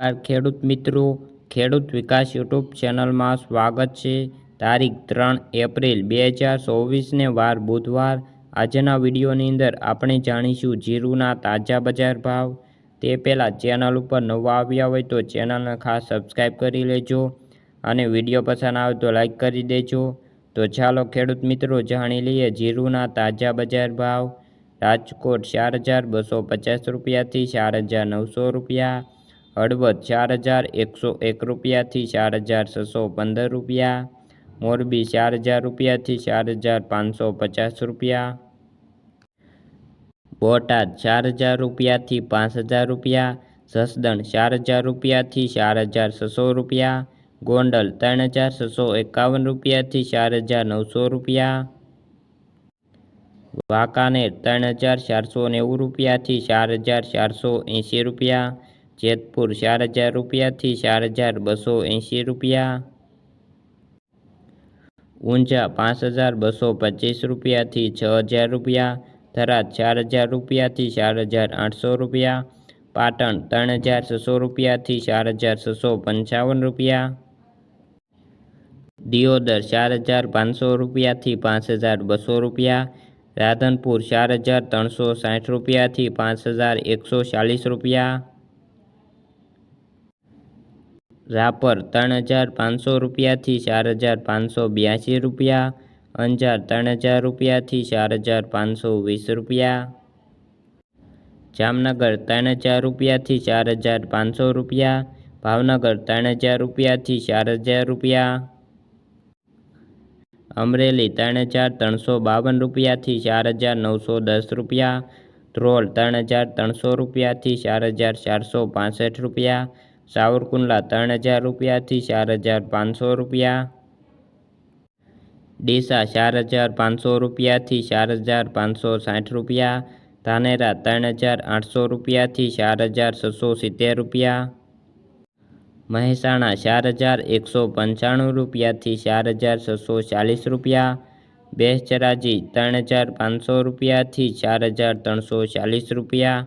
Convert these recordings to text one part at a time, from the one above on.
ખેડૂત મિત્રો. ખેડૂત વિકાસ યુટ્યુબ ચેનલમાં સ્વાગત છે. તારીખ ત્રણ એપ્રિલ બે હજાર ચોવીસને વાર બુધવાર. આજના વિડીયોની અંદર આપણે જાણીશું જીરુના તાજા બજાર ભાવ. તે પહેલાં ચેનલ ઉપર નવા આવ્યા હોય તો ચેનલને ખાસ સબસ્ક્રાઈબ કરી લેજો અને વીડિયો પસંદ આવે તો લાઈક કરી દેજો. તો ચાલો ખેડૂત મિત્રો જાણી લઈએ જીરુના તાજા બજાર ભાવ. રાજકોટ ચાર હજાર બસો પચાસ રૂપિયાથી ચાર હજાર નવસો રૂપિયા. હળવદ ચાર હજાર એકસો એક રૂપિયાથી ચાર હજાર છસો પંદર રૂપિયા. મોરબી ચાર હજાર રૂપિયાથી ચાર હજાર પાંચસો પચાસ રૂપિયા. બોટાદ ચાર હજાર રૂપિયાથી પાંચ હજાર રૂપિયા. જસદણ ચાર હજાર રૂપિયાથી ચાર હજાર છસો રૂપિયા. ગોંડલ ત્રણ હજાર છસો એકાવન રૂપિયાથી ચાર હજાર નવસો રૂપિયા. વાંકાનેર ત્રણ હજાર ચારસો નેવું રૂપિયાથી ચાર હજાર ચારસો એંશી રૂપિયા. જેતપુર ચાર હજાર રૂપિયાથી ચાર હજાર બસો એંશી રૂપિયા ઊંઝા પાંચ હજાર બસો પચીસ રૂપિયાથી છ હજાર રૂપિયા થરાદ ચાર હજાર રૂપિયાથી ચાર હજાર આઠસો રૂપિયા પાટણ ત્રણ હજાર છસો રૂપિયાથી ચાર હજાર છસો પંચાવન રૂપિયા દિયોદર ચાર હજાર પાંચસો રૂપિયાથી પાંચ હજાર બસો રૂપિયા રાધનપુર ચાર હજાર ત્રણસો સાઠ રૂપિયાથી પાંચ હજાર એકસો ચાલીસ રૂપિયા રાપર ત્રણ હજાર પાંચસો રૂપિયાથી ચાર હજાર પાંચસો બ્યાસી રૂપિયા અંજાર ત્રણ હજાર રૂપિયાથી ચાર હજાર પાંચસો વીસ રૂપિયા જામનગર ત્રણ હજાર રૂપિયાથી ચાર હજાર પાંચસો રૂપિયા ભાવનગર ત્રણ હજાર રૂપિયાથી ચાર હજાર રૂપિયા અમરેલી ત્રણ હજાર ત્રણસો બાવન રૂપિયાથી ચાર હજાર નવસો દસ રૂપિયા ધ્રોલ ત્રણ હજાર ત્રણસો રૂપિયાથી ચાર હજાર ચારસો પાસઠ રૂપિયા સાવરકુંડલા ત્રણ હજાર રૂપિયાથી ચાર હજાર પાંચસો રૂપિયા. ડીસા ચાર હજાર પાંચસો રૂપિયાથી ચાર હજાર પાંચસો સાઠ રૂપિયા. ધાનેરા ત્રણ હજાર આઠસો રૂપિયાથી ચાર હજાર છસો સિત્તેર રૂપિયા. મહેસાણા ચાર હજાર એકસો પંચાણું રૂપિયાથી ચાર હજાર છસો ચાલીસ રૂપિયા. બેચરાજી ત્રણ હજાર પાંચસો રૂપિયાથી ચાર હજાર ત્રણસો ચાલીસ રૂપિયા.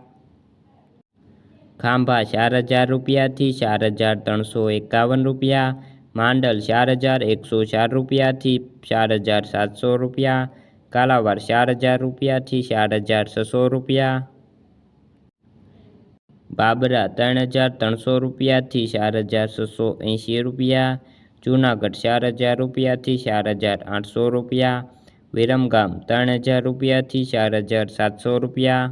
ખાંભા ચાર હજાર રૂપિયાથી ચાર હજાર ત્રણસો એકાવન રૂપિયા માંડલ ચાર હજાર એકસો ચાર રૂપિયાથી ચાર હજાર સાતસો રૂપિયા કાલાવાર ચાર હજાર રૂપિયાથી ચાર હજાર છસો રૂપિયા બાબરા ત્રણ હજાર ત્રણસો રૂપિયાથી ચાર હજાર છસો એંશી રૂપિયા જૂનાગઢ ચાર હજાર રૂપિયાથી ચાર હજાર આઠસો રૂપિયા વિરમગામ ત્રણ હજાર રૂપિયાથી ચાર હજાર સાતસો રૂપિયા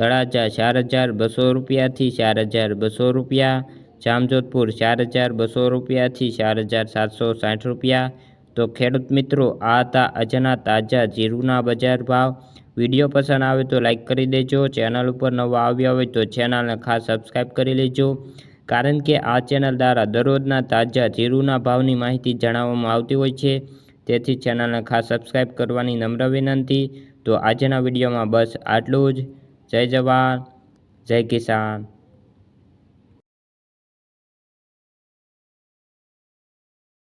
તળાજા ચાર હજાર બસો રૂપિયાથી ચાર હજાર બસો રૂપિયા. જામજોધપુર ચાર હજાર બસો રૂપિયાથી ચાર હજાર સાતસો સાઠ રૂપિયા. તો ખેડૂત મિત્રો, આ હતા આજના તાજા જીરુના બજાર ભાવ. વીડિયો પસંદ આવે તો લાઇક કરી દેજો. ચેનલ ઉપર નવા આવ્યા હોય તો ચેનલને ખાસ સબસ્ક્રાઈબ કરી લેજો. કારણ કે આ ચેનલ દ્વારા દરરોજના તાજા જીરુના ભાવની માહિતી જણાવવામાં આવતી હોય છે. તેથી ચેનલને ખાસ સબસ્ક્રાઈબ કરવાની નમ્ર વિનંતી. તો આજના વિડીયોમાં બસ આટલું જ. જય જવાન જય કિસાન.